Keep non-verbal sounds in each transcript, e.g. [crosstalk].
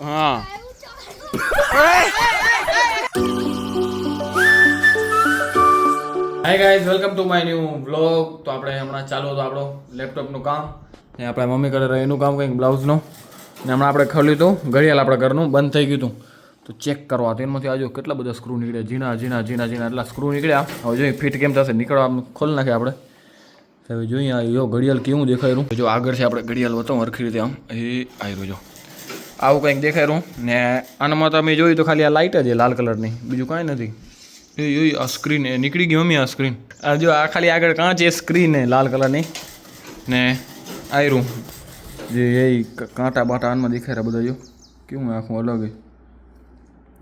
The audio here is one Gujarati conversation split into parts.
હા. Hi guys welcome to my new blog તો આપણે હમણાં ચાલુ હતું આપણો લેપટોપનું કામ. ને આપણા મમ્મી કરે રહ્યું એનું કામ કંઈક બ્લાઉઝનું ને. હમણાં આપણે ખોલ્યું હતું, ઘડિયાળ આપણા ઘરનું, બંધ થઈ ગયું હતું. તો ચેક કરવા તો એમાંથી આજો કેટલા બધા સ્ક્રૂ નીકળ્યા. ઝીણા ઝીણા ઝીણા ઝીણા એટલા સ્ક્રૂ નીકળ્યા. હવે જોઈએ ફિટ કેમ થશે? નીકળવા ખોલી નાખે આપણે. હવે જોઈએ, આ યો ઘડિયાળ કેવું દેખાય રહ્યું. જો આગળ છે આપણે ઘડિયાળ હતો હરખી રીતે આમ. એ આવી જો. આવું કંઈક દેખાય રહ્યું. ને આનામાં તમે જોયું તો ખાલી આ લાઇટ જ લાલ કલરની. બીજું કાંઈ નથી. એ જોયું આ સ્ક્રીન એ. નીકળી ગયું મમ્મી આ સ્ક્રીન આ જો, આ ખાલી આગળ કાંચ એ સ્ક્રીન એ લાલ કલરની. ને આયરું. જે એ કાંટા બાટા આનમાં દેખાય બધા જો. કેવું આખું અલગ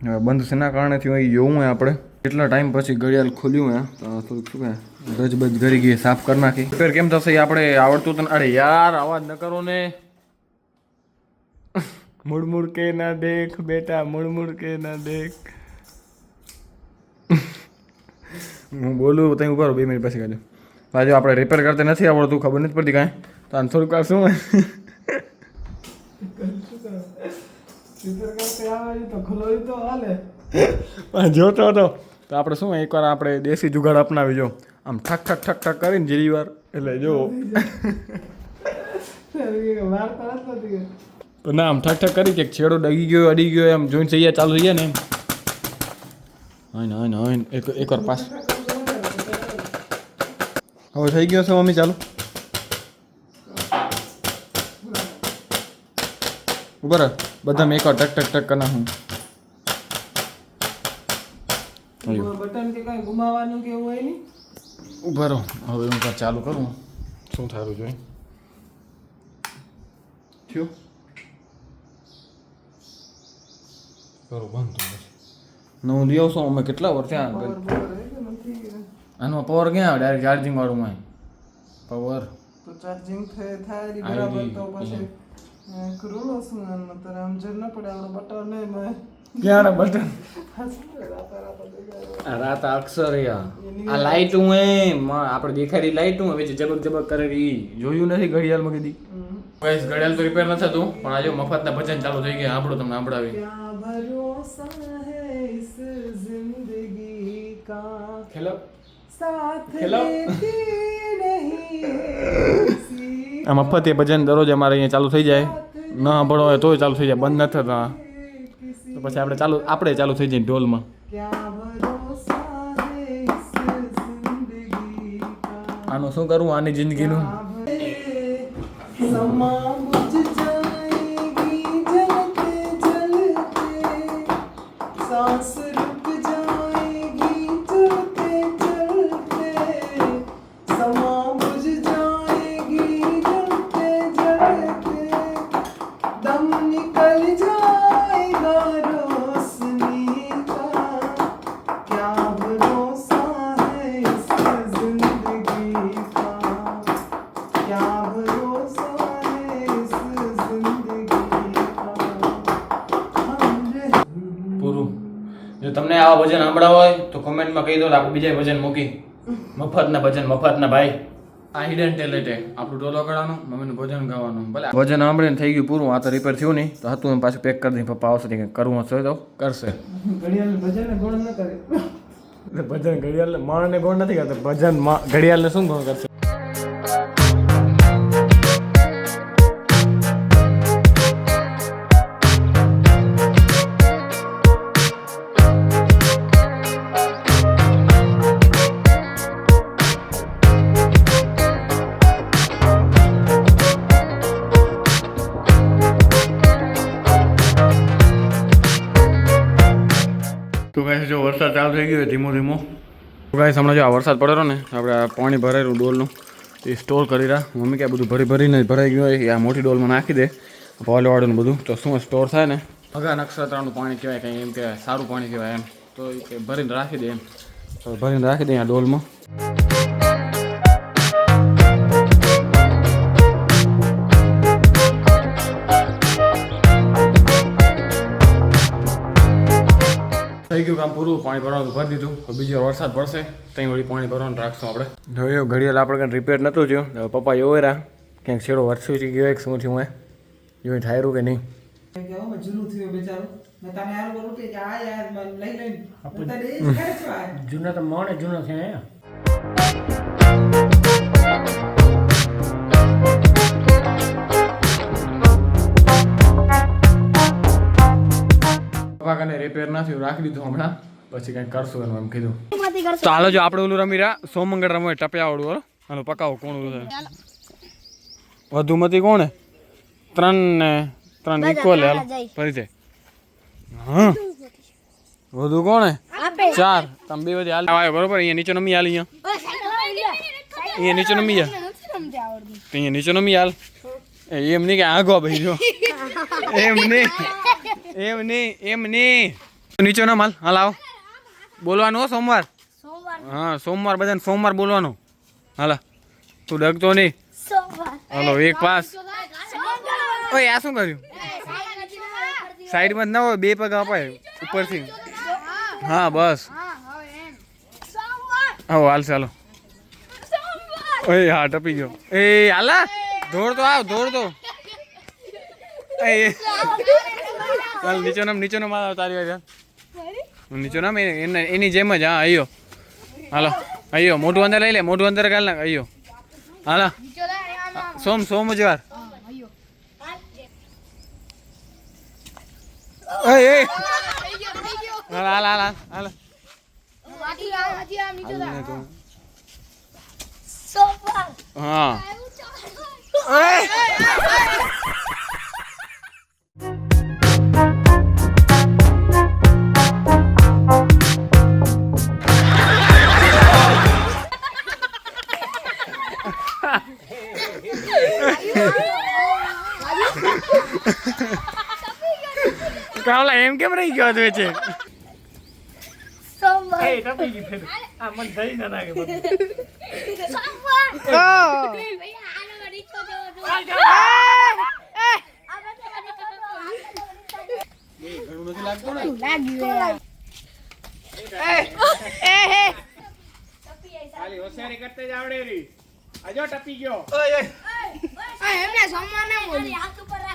હવે બંધ શેના કારણે થયું એ જોવું આપણે. કેટલા ટાઈમ પછી ઘડિયાળ ખોલ્યું હે? થોડુંક શું કહે ગજબજ ઘરી ગઈ, સાફ કરી નાખી. ફેર કેમ થશે આપણે આવડતું તને અરે યાર, અવાજ ન કરો ને. મુડ મુડ કે ના દેખ બેટા મુડ મુડ કે ના દેખ. હું બોલું ત્યાં ઊભા બે મિનિટ પછી કાઢો પાછું આપણે રિપેર કરતા નથી આવડતું ખબર નથી પડતી કાંઈ. તો આને થોડુંક આ શું? પણ જોતો હતો. તો આપણે શું એકવાર આપણે દેશી જુગાડ અપનાવી જો. આમ ઠક ઠક ઠક ઠક કરીને જીરી વાર એટલે જો. તો ના આમ ઠક ઠક કરી કે છેડો ડગી ગયો અડી ગયો એમ જોઈને ગયા ચાલુ થઈ ગયા ને એમ. હોય ને હોય ને એક એકવાર પાસ હવે થઈ ગયો છે મમ્મી ચાલુ. ઉપર બધા મેં એકવાર ટક ટક ટક કરના હું. બટન કે કઈ ગુમાવાનું કે હોય નહીં? ઊભા રહો. હવે હું ચાલુ કરું? શું થયું જોઈ? થયું? કરું બંધ તો પછી હું લઈ આવશું અમે કેટલા વર્ષ ત્યાં નથી આનો પાવર ક્યાં આવે? ડાયરેક્ટ ચાર્જિંગ વાળું માં પાવર તો ચાર્જિંગ થાય બરાબર તો પછી કરું શું આનમાં તારે આમ જર ના પડે આપણે બટન નહીં મેં ક્યાં બટન રાતા અક્ષર આ. લાઈટ હું એમ આપણે દેખાડી લાઈટ હું હવે જબક જબક કરે ઈ જોયું નથી ઘડિયાળમાં કીધી ગાઈસ ઘડિયાળ તો રિપેર ન થતું પણ આજે મફતના ભજન ચાલુ થઈ ગયા આપણું તમને સાંભળાવી क्या भरोसा है इस जिंदगी का ખેલો साथ हेलो। लेती नहीं किसी આ મફત એ ભજન દરરોજ અમારે અહીંયા ચાલુ થઈ જાય ન સાંભળો હોય તોય ચાલુ થઈ જાય બંધ ન થતા किसी તો પછી આપણે ચાલુ આપણે ચાલુ થઈ જાય ઢોલમાં क्या भरोसा है इस जिंदगी का આનું શું કરવું આની જિંદગીનું समा તમને આવા ભજન સાંભળવા હોય તો કોમેન્ટમાં કહી દો આપણે બીજા ભજન મૂકી. મફતના ભજન મફતના ભાઈ. આ હિડન ટેલેન્ટ આપણું ટોલો કરવાનું મમ્મીનું ભજન ગાવાનું. ભલે ભજન સાંભળીને થઈ ગયું પૂરું આ તો રિપેર થયું નહીં. તો હતું એમ પાછું પેક કરી દઈ પપ્પા આવશે કંઈક કરવું હશે તો? કરશે. ઘડિયાળ ભજન ગોળ ન કરે. ભજન ઘડિયાળ માણને ગોળ નથી કરતા ભજન ઘડિયાળને શું ગોળ કરશે? થઈ ગયો ધીમો ધીમો. તો ગાઈસ હમણાં જો આ વરસાદ પડેલો ને આપણે આ પાણી ભરાયેલું ડોલનું એ સ્ટોર કરી રહ્યા. મમ્મી ક્યાં બધું ભરી ભરીને ભરાઈ ગયું હોય એ આ મોટી ડોલમાં નાખી દે પાલવાળું બધું. તો શું સ્ટોર થાય ને? ભગા નક્ષત્રનું પાણી કહેવાય કંઈ એમ કહેવાય સારું પાણી કહેવાય એમ. તો એ ભરીને રાખી દે એમ. તો ભરીને રાખી દે આ ડોલમાં. થઈ ગયું કામ પૂરું પાણી ભરવાનું ભરી દીધું. બીજો બીજી વરસાદ પડશે ત્યાં વળી પાણી ભરવાનું રાખશું આપણે. હવે ઘડિયાળ આપણે કંઈ રિપેર નહોતું થયું. હવે પપ્પા એવો રહ્યા ક્યાંક છેડો વરસી ગયો એક શું થયું એ જોઈ ઠાયરું કે નહીં. જૂનું થયું બેચારું. મેં તને હે પપ્પા કને રિપેર ના થયું રાખી દીધું હમણાં. પછી કંઈક કરશું એનું એમ કીધું. તો હાલો જો આપણે ઓલું રમી રહ્યા સોમંગળ રમો ટપ્યા વાળું હાલો. પકાવો કોણ ઓલું છે વધુમતી કોણ? ત્રણ ને ત્રણ ઇક્વલ હાલો. ફરી છે હા. વધુ કોણ હે? ચાર. તમે બે બધી હાલ આવ્યો બરોબર? અહીંયા નીચે નમી હાલ અહીંયા. અહીંયા નીચે નમી હાલ. તો અહીંયા નીચે નમી હાલ. એમ નહીં કે આગો ભાઈ જો. એમ નહીં. એમ નહીં એમ નહીં. નીચે ના માલ હાલ આવો. બોલવાનું હો સોમવાર? હા સોમવાર બધાને સોમવાર બોલવાનું. હાલા. તું ડગતો નહીં. હાલો એક પાસ. ઓય આ શું કર્યું? સાઈડમાં જ ના હોય બે પગ અપાય ઉપરથી. હા બસ. હા હાલ ચાલો. ઓય હા ટપી ગયો. એ હાલા. દોડ તો આવ દોડ તો. ચાલ નીચેનો નીચેનો માલ તારી વાજા નીચો નામ એની જેમ જ હા અયો હાલો અયો મોઢું અંદર લઈ લે મોઢું અંદર કાલ નાખ અયો હાલો. સોમ સોમ જ વાર. હાલ હાલ હાલ હાલ. હા. કાવલા એમ કેમ રહી ગયો હતો છે? આ મન થઈ ના લાગે બધું. ખાલી હોશિયારી કરતે જ આવડે રી આજો ટપી ગયો. એમ ના બોલી. હાથ ઉપર પર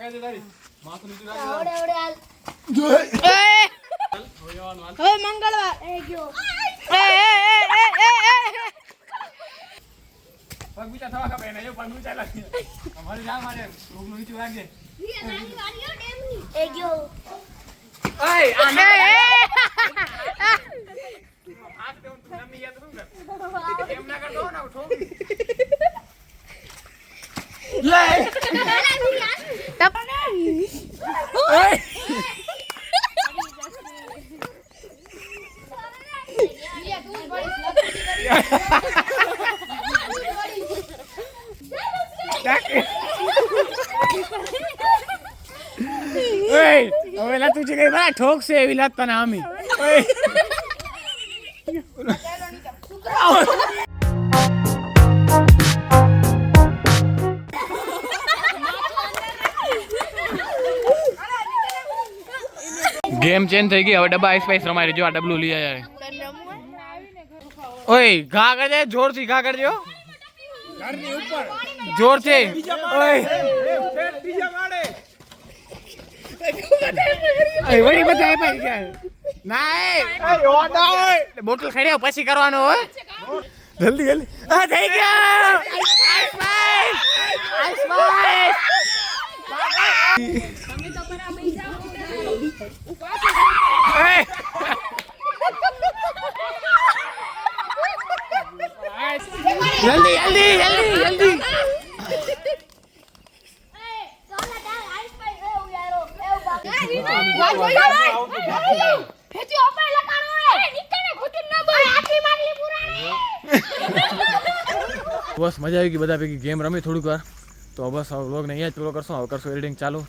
આગળ તારી માથું નીચું હવે મંગળવાર એ ગયો પગ બીજા થવા ખપે એને પગ ઊંચા લાગે. અમારે જા મારે રોગનું નીચું લાગે. એ ગયો ઓય આ હાથ દેવું તું નમી યાદ રૂમ એમ ના કરતો ને ઠોક. ઓય હવે લા તું છે કઈ બરા ઠોકશે એવી લાત તને આમી. ઓય. ગેમ ચેન્જ થઈ ગઈ હવે ડબ્બા આઈસ પાઈસ રમાઈ જો આ ડબલું લઈ આયા ઓય ઘા કરજે જોરથી ઘા કરજો જોરથી. ઓય. વળી બધા આપ્યા ગયા. ના એ ઓય બોટલ ખેડ્યો પછી કરવાનો હોય. જલ્દી જલ્દી. આ થઈ ગયા! જલ્દી જલ્દી જલ્દી જલ્દી. [laughs] બસ મજા આવી ગઈ બધા ભેગી ગેમ રમી થોડીક વાર. તો બસ હવે વ્લોગને અહીંયા જ પૂરો કરશું. હવે કરશું એડિટિંગ ચાલુ.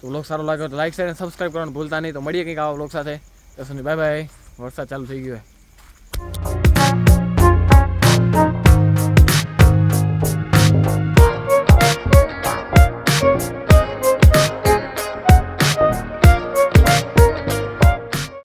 તો વ્લોગ સારો લાગ્યો તો લાઈક શેર અને સબસ્ક્રાઈબ કરવાનું ભૂલતા નહીં. તો મળીએ કંઈક આવા વ્લોગ સાથે. ત્યાં સુધી બાય બાય વરસાદ ચાલુ થઈ ગયો હોય